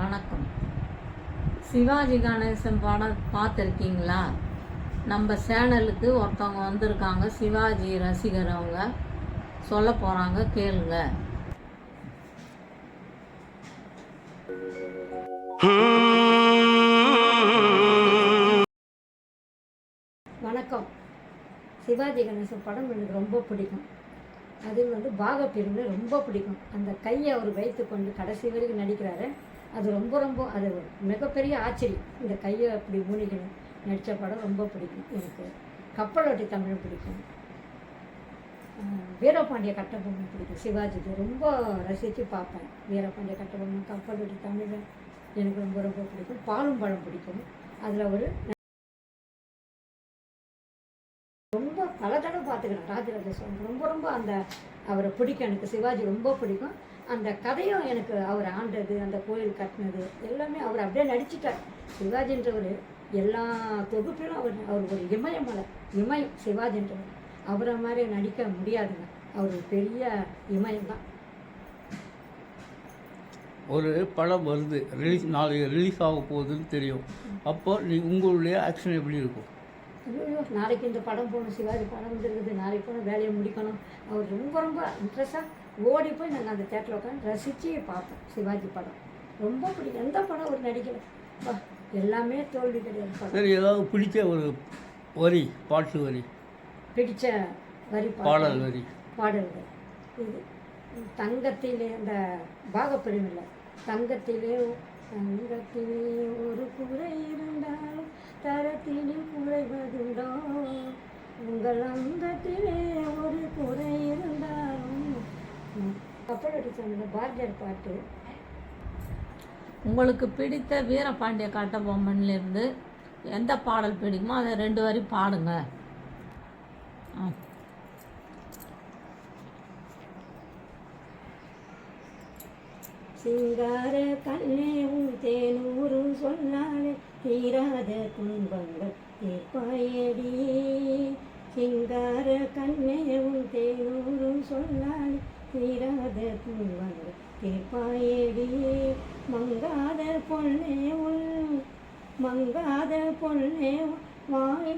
வணக்கம். சிவாஜி கணேசன் படம் பார்த்துருக்கீங்களா? நம்ம சேனலுக்கு ஒருத்தவங்க வந்திருக்காங்க சிவாஜி ரசிகர் அவங்க. சொல்ல போகிறாங்க கேளுங்க. வணக்கம். சிவாஜி கணேசன் படம் எனக்கு ரொம்ப பிடிக்கும். அது வந்து பாகப்பிரிவில் ரொம்ப பிடிக்கும். அந்த கையை அவர் வைத்து கொண்டு கடைசி வரைக்கும் நடிக்கிறாரு. அது ரொம்ப ரொம்ப அது மிகப்பெரிய ஆச்சரியம் இந்த கையை அப்படி மூணிக்கணும் நடித்த படம் ரொம்ப பிடிக்கும் எனக்கு. கப்பலோட்டி தமிழ் பிடிக்கும். வீரபாண்டிய கட்டபொம்மன் பிடிக்கும். சிவாஜிக்கு ரொம்ப ரசித்து பார்ப்பேன். வீரபாண்டிய கட்டபொம்மன் கப்பலோட்டி தமிழ் எனக்கு ரொம்ப ரொம்ப பிடிக்கும். பாலும் பழம் பிடிக்கும். அதில் ஒரு ரொம்ப பல தடவை பார்த்துக்கிறேன். ராஜராஜ சோழன் ரொம்ப ரொம்ப அந்த அவரை பிடிக்கும் எனக்கு. சிவாஜி ரொம்ப பிடிக்கும். அந்த கதையும் எனக்கு அவர் ஆண்டது அந்த கோயில் கட்டினது எல்லாமே அவர் அப்படியே நடிச்சிட்டார். சிவாஜின்றவர் எல்லா தொகுப்பிலும் அவர் அவர் ஒரு இமயமலை இமயம் சிவாஜின்றவர் அவரை மாதிரி நடிக்க முடியாதுங்க. அவர் பெரிய இமயம் தான். ஒரு படம் வருது ரிலீஸ் நாளைக்கு ரிலீஸ் ஆக போகுதுன்னு தெரியும். அப்போ நீ உங்களுடைய ஆக்ஷன் எப்படி இருக்கும்? ஐயோ நாளைக்கு இந்த படம் போகணும் சிவாஜி படம் வந்துருக்குது நாளைக்கு போகணும் வேலையை முடிக்கணும். அவர் ரொம்ப ரொம்ப இன்ட்ரெஸ்டாக ஓடி போய் நாங்கள் அந்த தேட்டரில் உட்காந்து ரசித்து பார்ப்போம் சிவாஜி படம். ரொம்ப பிடிக்கும். எந்த படம் அவர் நடிக்கல. பா எல்லாமே தோல்வி கிடையாது சரி ஏதாவது பிடிச்ச ஒரு வரி பாட்டு வரி. பிடிச்ச வரி பாடல் வரி. பாடல்கள் இது தங்கத்திலே இந்த பாகப்பிரிவில் தங்கத்திலே தங்கத்திலே ஒரு குறை இருந்தாலும் தரத்தினில் குறைவதுண்டோ உங்கள் அங்கத்திலே ஒரு குறை இருந்தாலும் கப்பலடி சொன்ன பாரதியார் பாட்டு. உங்களுக்கு பிடித்த வீரபாண்டிய கட்டபொம்மன்லேருந்து எந்த பாடல் பிடிக்குமோ அதை ரெண்டு வரி பாடுங்க. ஆ. சிங்கார கண்ணே உன் தேனூரும் சொன்னாலே தீராத துன்பங்கள் தீர்ப்பாயடி சிங்கார கண்ணே உன் தேனூரும் சொன்னாலே தீராத துன்பங்கள் தீர்ப்பாயேடியே. மங்காத பொன்னே உள் மங்காத பொன்னே வாய்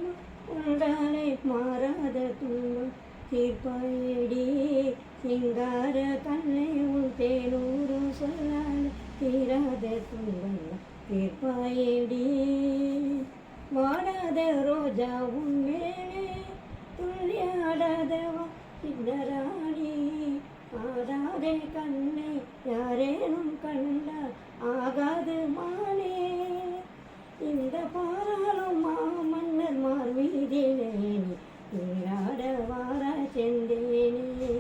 உண்டாலே மாறாத துன்பம் தீர்ப்பாயேடியே. சிங்கார கண்ணை உள் தேனூறு சொல்லால் தீராத துன்பம் தீர்ப்பாயேடியே. வாடாத ரோஜா உன் மேலே துள்ளியாடாதவா சிந்தராணி ஆடாதே கண்ணை யாரேனும் கண்டா ஆகாது மானே. இந்த பாராளும் மாமன்னர் மார்மீதிலே நீராட வார செந்தேனே.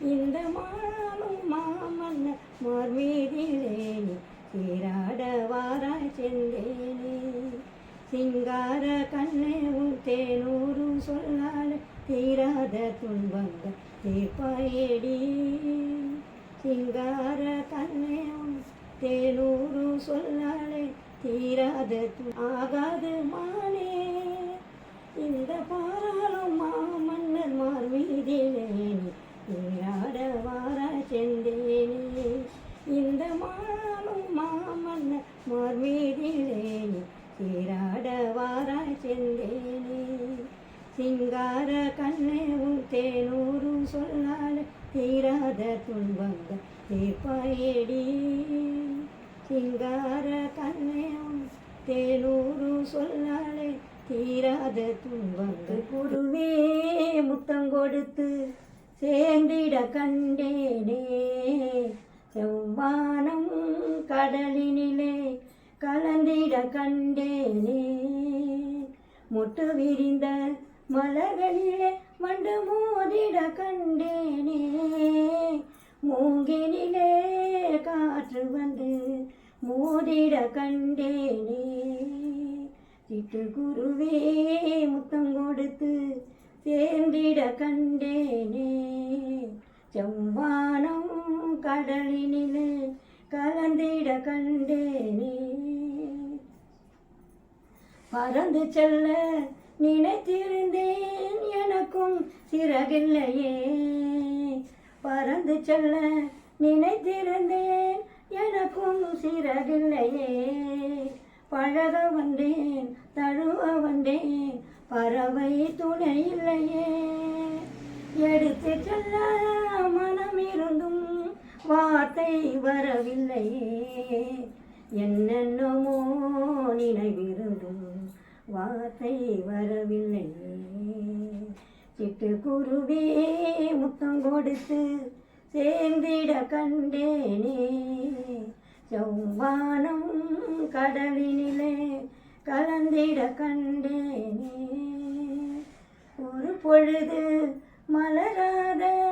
இந்த மாளும் மாமன்னர் மார்மீதிலே நீராட வார செந்தேனே. சிங்கார கண்ணே உன் தேனூரும் சொல்லால் தீராத துன்பங்கள் தீர்ப்பாயடி சிங்கார கண்ணே தேனூறு தேனூரும் சொல்லாலே தீராத ஆகாது மானே. இந்த பாராளும் மாமன்னர் மார்மீதிலே நீராட வார செந்தேனே இந்த மாளும் மாமன்னர் மார்மீதிலே நீராட வார செந்தேனே சிங்கார கண்ணே உன் சொல்லால் தீராத துன்பங்கள் தீர்ப்பாயடி. சிங்கார கண்ணே தேனூறு சொல்லாலே தீராத துன்பங்கள் குருவே முத்தம் கொடுத்து சேர்ந்திட கண்டேனே. செவ்வானம் கடலினிலே கலந்திட கண்டேனே. முட்டு விரிந்த மலர்களிலே வண்டு மோதிட கண்டேனே. மூங்கினிலே காற்று வந்து மோதிட கண்டேனே. சிட்டு குருவே முத்தம் கொடுத்து சேர்ந்திட கண்டேனே. செவ்வானம் கடலினிலே கலந்திட கண்டேனே. பறந்து செல்ல நினைத்திருந்தேன் சிறகில்லையே. பறந்து செல்ல நினைத்திருந்தேன். எனக்கும் சிறகில்லையே. பழக வந்தேன் தழுவ வந்தேன். பறவை துணை இல்லையே. எடுத்து செல்ல மனம் இருந்தும் வார்த்தை வரவில்லையே. என்னென்னமோ நினைவிருந்தும் வார்த்தை வரவில்லையே. சிட்டு குருவே முத்தம் கொடுத்து சேர்ந்திட கண்டேனே. செவ்வானம் கடலினிலே கலந்திட கண்டேனே. ஒரு பொழுது மலராத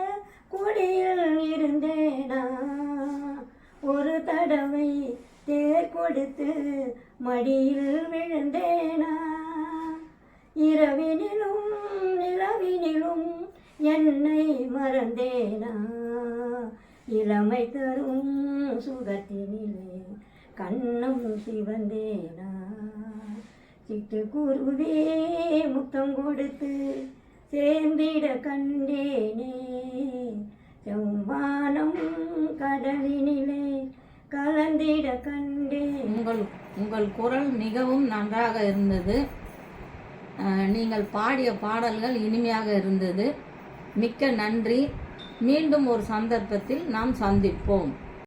கொடியில் இருந்தேனா. ஒரு தடவை தேர் கொடுத்து மடியில் விழுந்தேனா. இரவினிலும் நிலவினிலும் என்னை மறந்தேனா? இளமை தரும் சுகத்தினிலே கண்ணும் சிவந்தேனா? சிட்டுக்குருவே முத்தம் கொடுத்து சேர்ந்திட கண்டேனே. செவ்வானம் கடலினிலே கலந்திட கண்டே உங்கள் உங்கள் குரல் மிகவும் நன்றாக இருந்தது. நீங்கள் பாடிய பாடல்கள் இனிமையாக இருந்தது. மிக்க நன்றி. மீண்டும் ஒரு சந்தர்ப்பத்தில் நாம் சந்திப்போம்.